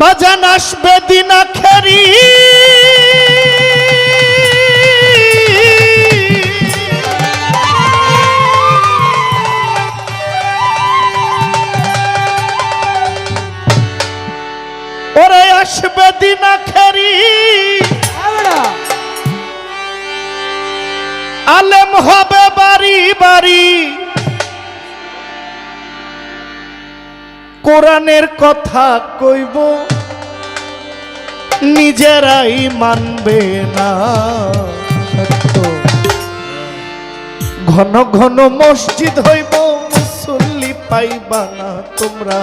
বাজান আসবে দিনা খেরি। ওরে আসবে দিনা খেরি। আলেম হবে বাড়ি বাড়ি। কোরআনের কথা কইব। নিজেরাই মানবে না। ঘন ঘন মসজিদ হইব, মুসল্লি পাইবা না তোমরা।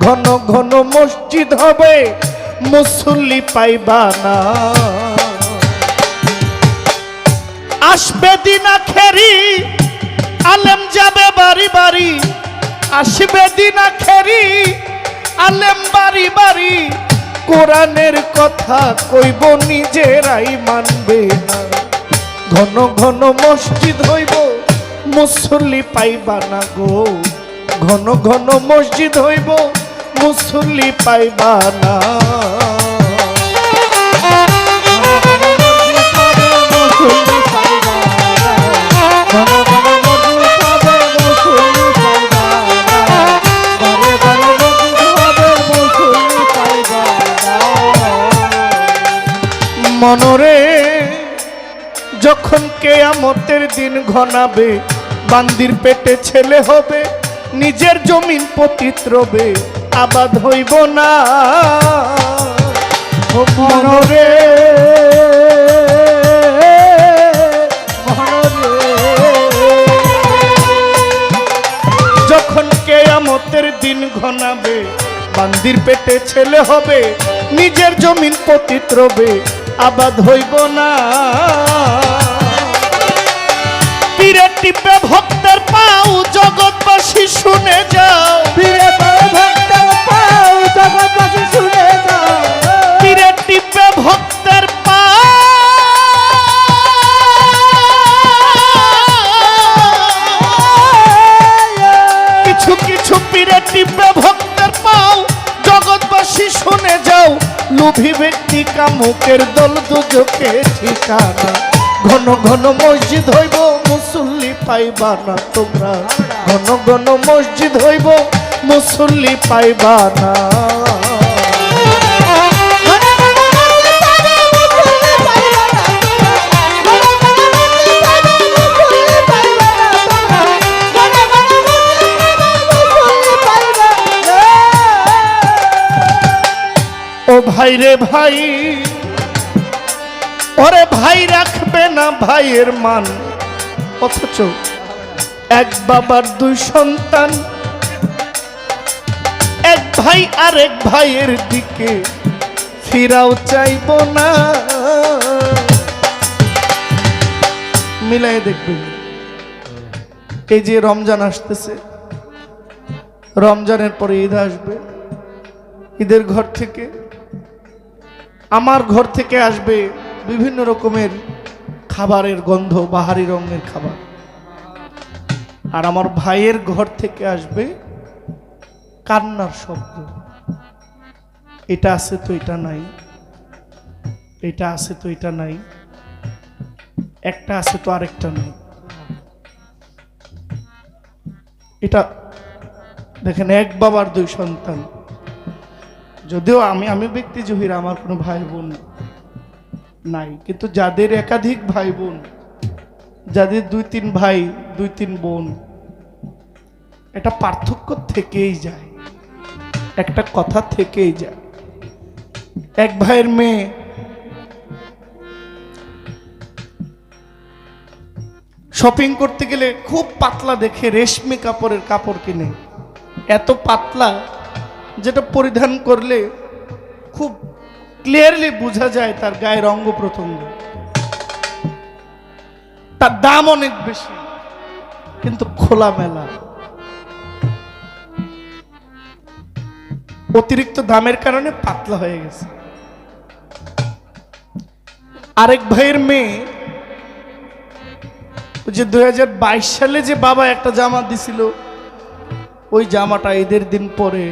ঘন ঘন মসজিদ হবে, মুসল্লি পাইবা না। আসবে দিন আখেরি আলেম যাবে বাড়ি বাড়ি। আসবে দিন আখেরি আলেম বাড়ি বাড়ি। কোরআনের কথা কইব, নিজেরাই মানবে না। ঘন ঘন মসজিদ হইব, মুসল্লি পাইবা না গো। ঘন ঘন মসজিদ হইব, মুসল্লি পাইবা না। কেয়ামতের দিন ঘনাবে, বান্দির পেটে ছেলে হবে, নিজের জমিন পতিত রবে আবাদ হইব না। মনরে যখন কেয়ামতের দিন ঘনাবে, বান্দির পেটে ছেলে হবে, নিজের জমিন পতিত রবে আবাদ হইব না। পীরে টিপে ভক্তের পাও জগৎবাসী শুনে যাও। পীরে টিপে ভক্তের পাও কিছু কিছু পীরে টিপে ভক্তের পাও জগৎবাসী শুনে যাও। লোভী ব্যক্তি কামুকের দল দুজকে ঠিকানা। ঘন ঘন মসজিদ হইব মুসল্লি পাইবা না তোমরা? ঘন ঘন মসজিদ হইব মুসল্লি পাইবা না। ও ভাই রে ভাই ওরে ভাই রাখবে না ভাইয়ের মান। অথচ এক বাবার দুই সন্তান, এক ভাই আর এক ভাইয়ের দিকে ফিরাও চাইব না। মিলাই দেখবেন এই যে রমজান আসতেছে, রমজানের পরে ঈদ আসবে। ঈদের ঘর থেকে, আমার ঘর থেকে আসবে বিভিন্ন রকমের খাবারের গন্ধ, বাহারি রঙের খাবার। আর আমার ভাইয়ের ঘর থেকে আসবে কান্নার শব্দ। এটা আছে তো এটা নাই, এটা আছে তো এটা নাই, একটা আছে তো আরেকটা নাই। এটা, দেখেন, এক বাবার দুই সন্তান। যদিও আমি আমি ব্যক্তি জহির, আমার কোনো ভাই বোন নাই, কিন্তু যাদের একাধিক ভাই বোন যাদের দুই তিন ভাই, দুই তিন বোন এটা পার্থক্য থেকেই যায়, একটা কথা থেকেই যায়। এক ভাইয়ের মেয়ে শপিং করতে গেলে খুব পাতলা দেখে রেশমি কাপড়ের কাপড় কিনে। এত পাতলা, যেটা পরিধান করলে খুব ক্লিয়ারলি বোঝা যায় তার গায়ের অঙ্গ প্রত্যঙ্গ। তার দাম অনেক বেশি, কিন্তু খোলামেলা। অতিরিক্ত দামের কারণে পাতলা হয়ে গেছে। আরেক ভাইয়ের মেয়ে যে দুই হাজার বাইশ সালে যে বাবা একটা জামা দিছিল, ওই জামাটা ঈদের দিন পরে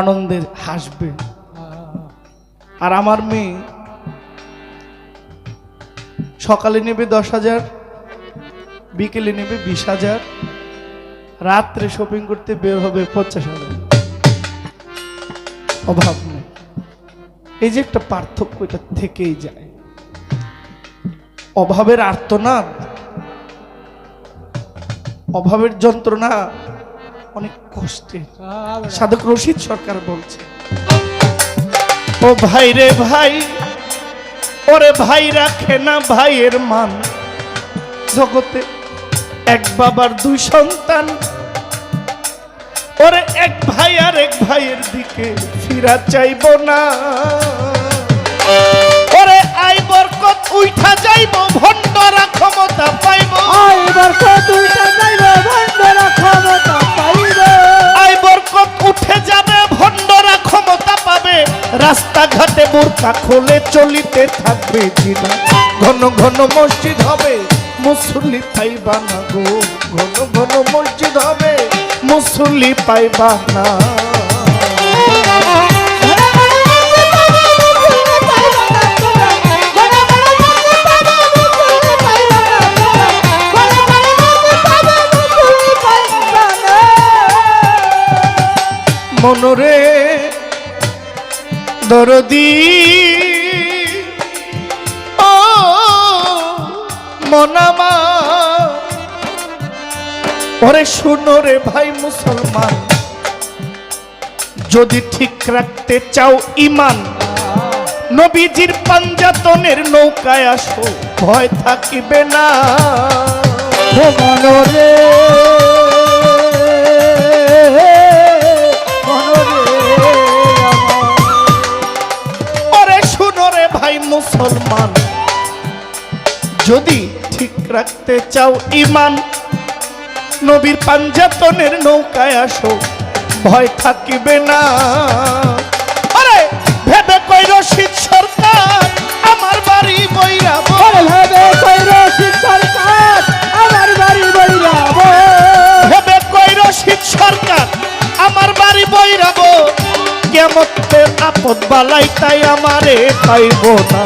আনন্দের হাসবে। আর আমার মেয়ে সকালে নেবে দশ হাজার, বিকেলে নেবে বিশ হাজার, রাত্রে শপিং করতে বের হবে পঞ্চাশ হাজার। অভাব নেই। এই যে একটা পার্থক্য এটা থেকেই যায়। অভাবের আর্তনাদ অভাবের যন্ত্রণা অনেক কষ্টের। সাধক রশিদ সরকার বলছে ও ভাই রে ভাই, ওরে ভাই রাখে না ভাইয়ের মান। জগতে এক বাবার দুই সন্তান, ওরে এক ভাই আর এক ভাইয়ের দিকে ফিরা চাইব না। বোরকা খুলে চলিতে থাকবে জিনা ঘন ঘন মসজিদ হবে, মুসল্লি পাইবা না গো। ঘন ঘন মসজিদ হবে, মুসল্লি পাইবা না। মনরে দরদি ও মনামা ওরে শুনো রে ভাই মুসলমান, যদি ঠিক রাখতে চাও ইমান নবীজির পাঞ্জাতনের নৌকায় আসো, ভয় থাকিবে না। মনরে। মুসলমান। যদি ঠিক রাখতে চাও ইমান নবীর পাঞ্জাতনের নৌকায় আসো ভয় থাকিবে না। আরে ভেবে কই রশিদ সরকার আমার বাড়ি বৈরাব ভাবে কইর সরকার আমার বাড়ি বইরাব ভেবে কই রশিদ সরকার আমার বাড়ি বৈরাব কেমতের আপদ বালাই তাই আমারে পাইব না।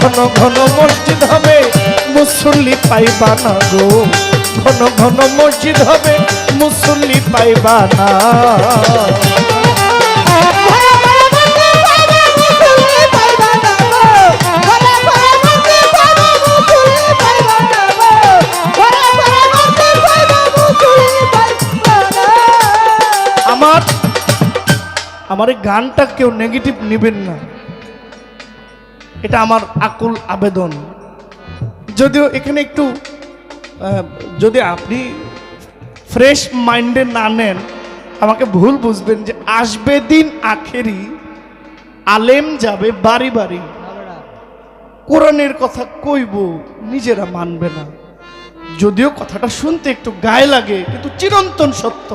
ঘন ঘন মসজিদ হবে, মুসল্লি পাইবা না গো। ঘন ঘন মসজিদ হবে, মুসল্লি পাইবা না। আমার এই গানটা কেউ নেগেটিভ নেবেন না। এটা আমার আকুল আবেদন। যদিও এখানে একটু যদি আপনি ফ্রেশ মাইন্ডে না নেন, আমাকে ভুল বুঝবেন যে আসবে দিন আখেরি, আলেম যাবে বাড়ি বাড়ি। কোরআনের কথা কইব, নিজেরা মানবে না। যদিও কথাটা শুনতে একটু গায়ে লাগে, কিন্তু চিরন্তন সত্য।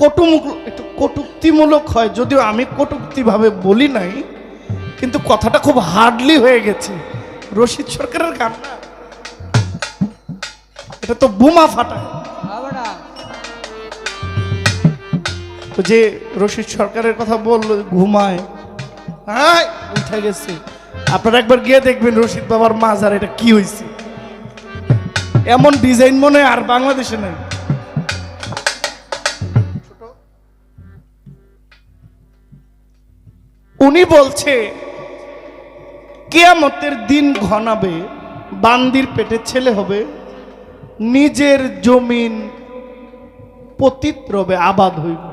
কটুমুখ একটু কটুক্তিমূলক হয় যদিও আমি কটুক্তিভাবে বলি নাই কিন্তু কথাটা খুব হার্ডলি হয়ে গেছে। রশিদ সরকারের গান না। এটা তো বোমা ফাটায়। তো যে রশিদ সরকারের কথা বলল ঘুমায় হ্যাঁ উঠে গেছে। আপনারা একবার গিয়ে দেখবেন রশিদ বাবার মাজার এটা কি হয়েছে এমন ডিজাইন মনে আর বাংলাদেশে নেই। উনি বলছে, কেয়ামতের দিন ঘনাবে, বান্দির পেটে ছেলে হবে, নিজের জমিন পতিত রবে, আবাদ হইব।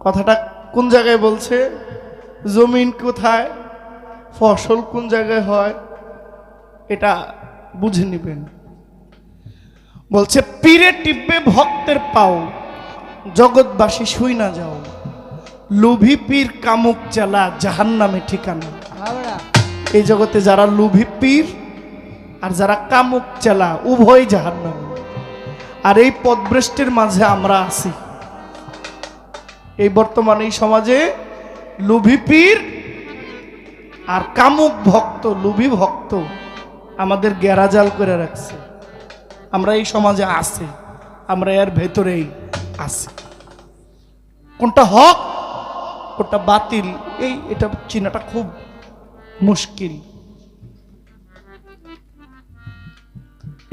কথাটা কোন জায়গায় বলছে? জমিন কোথায়? ফসল কোন জায়গায় হয়? এটা বুঝে নেবেন। বলছে, পীরে টিপবে ভক্তের পাও, জগৎবাসী শুই না যাও। লুভি পীর কামুক চালা জাহান নামে ঠিকানা এই জগতে যারা লুভি পীর আর যারা কামুক চালা উভয় জাহান নামে আর এই পদভ্রষ্টের মাঝে আমরা আছি। এই বর্তমানে এই সমাজে লুভি পীর আর কামুক ভক্ত লুভি ভক্ত আমাদের গ্যারাজাল করে রাখছে। আমরা এই সমাজে আছি আমরা এর ভেতরেই আছি। কোনটা হক? ওটা বাতিল। এই, এটা চিনাটা খুব মুশকিল।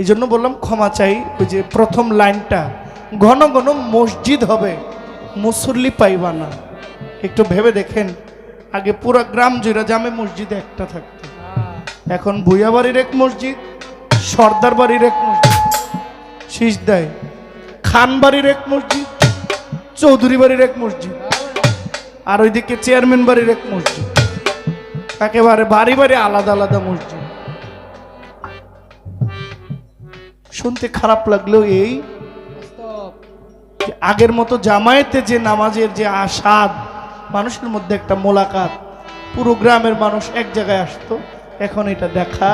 এই জন্য বললাম ক্ষমা চাই, ওই যে প্রথম লাইনটা, ঘন ঘন মসজিদ হবে, মুসল্লি পাইবা না। একটু ভেবে দেখেন, আগে পুরো গ্রাম জুড়ে জামে মসজিদ একটা থাকতো। এখন ভুইয়া বাড়ির এক মসজিদ, সর্দার বাড়ির এক মসজিদ শীষ দেয় খান বাড়ির এক মসজিদ, চৌধুরী বাড়ির এক মসজিদ। আর ওইদিকে চেয়ারম্যান বাড়ির এক মসজিদ। একেবারে বাড়ি বাড়ি আলাদা আলাদা মসজিদ। শুনতে খারাপ লাগলেও এই আগের মতো জামায়াতে যে নামাজের যে আসাদ, মানুষের মধ্যে একটা মোলাকাত, পুরো গ্রামের মানুষ এক জায়গায় আসতো, এখন এটা দেখা